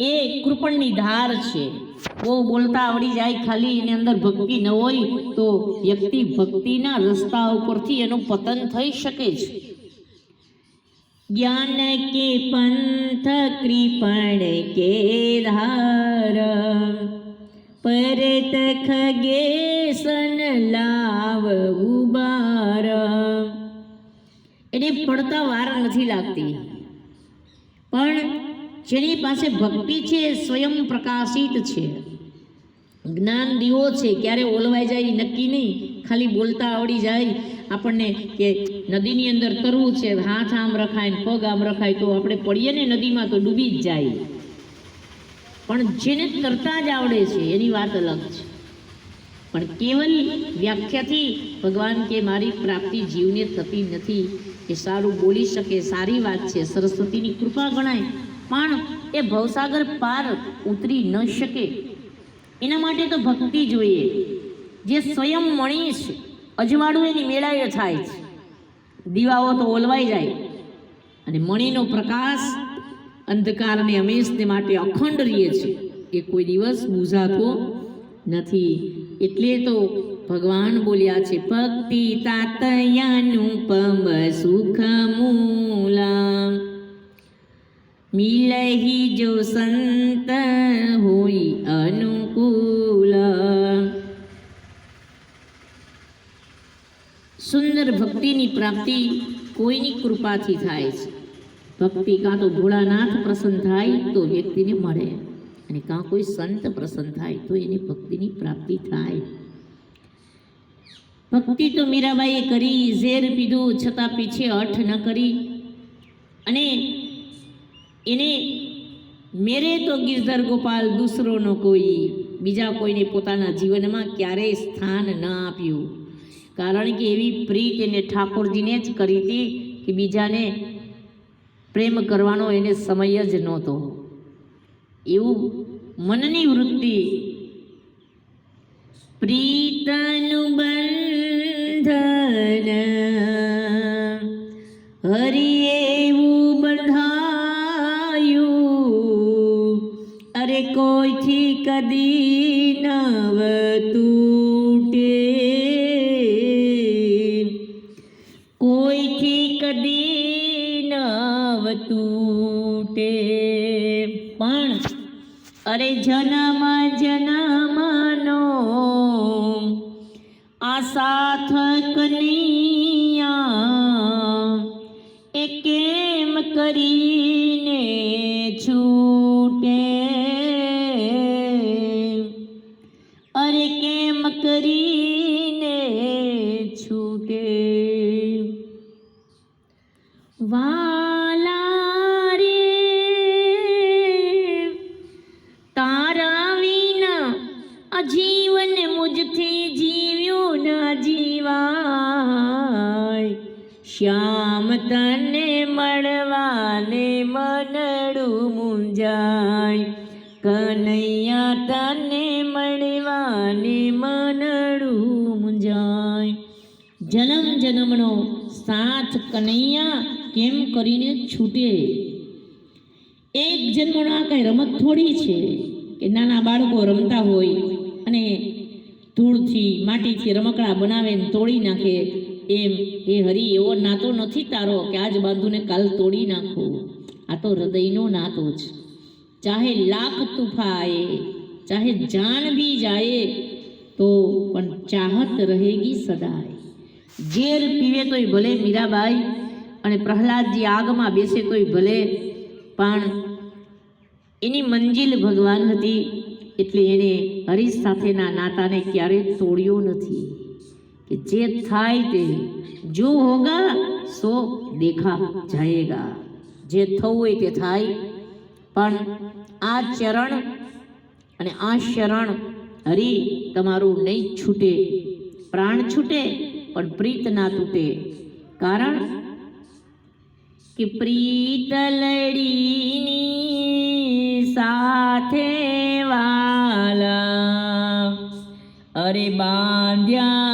એ કૃપણની ધાર છે. બહુ બોલતા આવડી જાય ખાલી એની અંદર ભક્તિ ન હોય તો વ્યક્તિ ભક્તિના રસ્તા ઉપરથી એનું પતન થઈ શકે છે જ્ઞાન કે પંથ કૃપણ કે ધાર. પરત ખગેસન લાવ ઉબાર. એને પડતા વાર નથી લાગતી. પણ જેની પાસે ભક્તિ છે સ્વયં પ્રકાશિત છે. જ્ઞાન દીવો છે, ક્યારે ઓલવાઈ જાય નક્કી નહીં, ખાલી બોલતા આવડી જાય. આપણને કે નદીની અંદર તરવું છે, હાથ આમ રખાય ને પગ આમ રખાય તો આપણે પડીએ ને નદીમાં તો ડૂબી જ જાય. પણ જેને તરતા જ આવડે છે, એની વાત અલગ છે. પણ કેવલ વ્યાખ્યાથી ભગવાન કે મારી પ્રાપ્તિ જીવને થતી નથી. એ સારું બોલી શકે, સારી વાત છે, સરસ્વતીની કૃપા ગણાય. પણ એ ભવસાગર પાર ઉતરી ન શકે. એના માટે તો ભક્તિ જોઈએ. જે સ્વયં મણીશ અજવાળું એની મેળાએ થાય છે. દીવાઓ તો ઓલવાઈ જાય. અને મણીનો પ્રકાશ અંધકારને હંમેશને માટે અખંડ રહે છે. એ કોઈ દિવસ બુઝાતો નથી. એટલે તો ભગવાન બોલ્યા છે, ભક્તિ તાતયાનુપમ સુખ મૂલા મિલહી જો સંત હોય અનુકૂલ સુંદર ભક્તિની પ્રાપ્તિ કોઈની કૃપાથી થાય છે ભક્તિ કાં તો ભોળાનાથ પ્રસન્ન થાય તો વ્યક્તિને મળે અને કાં કોઈ સંત પ્રસન્ન થાય તો એની ભક્તિની પ્રાપ્તિ થાય ભક્તિ તો મીરાબાઈએ કરી ઝેર પીધું છતાં પીછે અઠ ન કરી અને એને મેરે તો ગિરધર ગોપાલ દૂસરોનો કોઈ બીજા કોઈને પોતાના જીવનમાં ક્યારેય સ્થાન ન આપ્યું કારણ કે એવી પ્રીત એને ઠાકોરજીને જ કરી હતી કે બીજાને પ્રેમ કરવાનો એને સમય જ નહોતો એવું મનની વૃત્તિ પ્રીતનું બંધન હરી કદી તૂટે કોઈથી કદી નવ તૂટે પણ અરે જન્મ જન્મનો શ્યામ તને મળવાને મનડું મુંજાય કનૈયા તને મળવાને મનડું મુંજાય જન્મ જન્મનો સાથ કનૈયા કેમ કરીને છૂટે? એક જન્મનો આ કાંઈ રમત થોડી છે કે નાના બાળકો રમતા હોય અને ધૂળથી માટીથી રમકડા બનાવે ને તોડી નાખે એમ એ હરી, એવો નાતો નથી તારો કે આજ બાંધુને કાલ તોડી નાખો. આ તો હૃદયનો નાતો જ. ચાહે લાખ તુફાએ, ચાહે જાન બી જાય તો પણ ચાહત રહેગી સદાય. ઝેર પીવે તોય ભલે મીરાબાઈ અને પ્રહલાદજી આગમાં બેસે તોય ભલે, પણ એની મંજિલ ભગવાન હતી એટલે એણે હરીશ સાથેના નાતાને ક્યારેય તોડ્યો નથી. કે જે થાય તે જો હોગા સો દેખા જાયેગા જે થવું હોય તે થાય પણ આ ચરણ અને આ શરણ હરી તમારું નહીં છૂટે, પ્રાણ છૂટે, પણ પ્રીત ના તૂટે. કારણ કે પ્રીત લડીની સાથે વાલા, અરે બાંધ્યા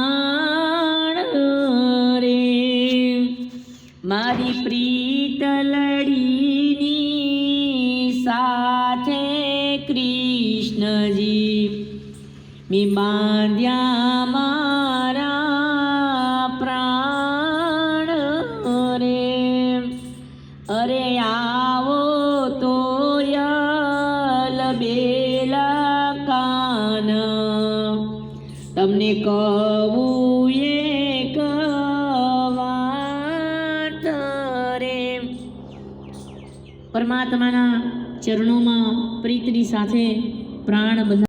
પ્રાણ રે. મારી પ્રીત લડીની સાથે કૃષ્ણજી મી બાંધ્યા મારા પ્રાણ રે. અરે આવો તો બેલા તમને કહું એક વાત રે. પરમાત્માના ચરણોમાં પ્રીતની સાથે પ્રાણ બંધા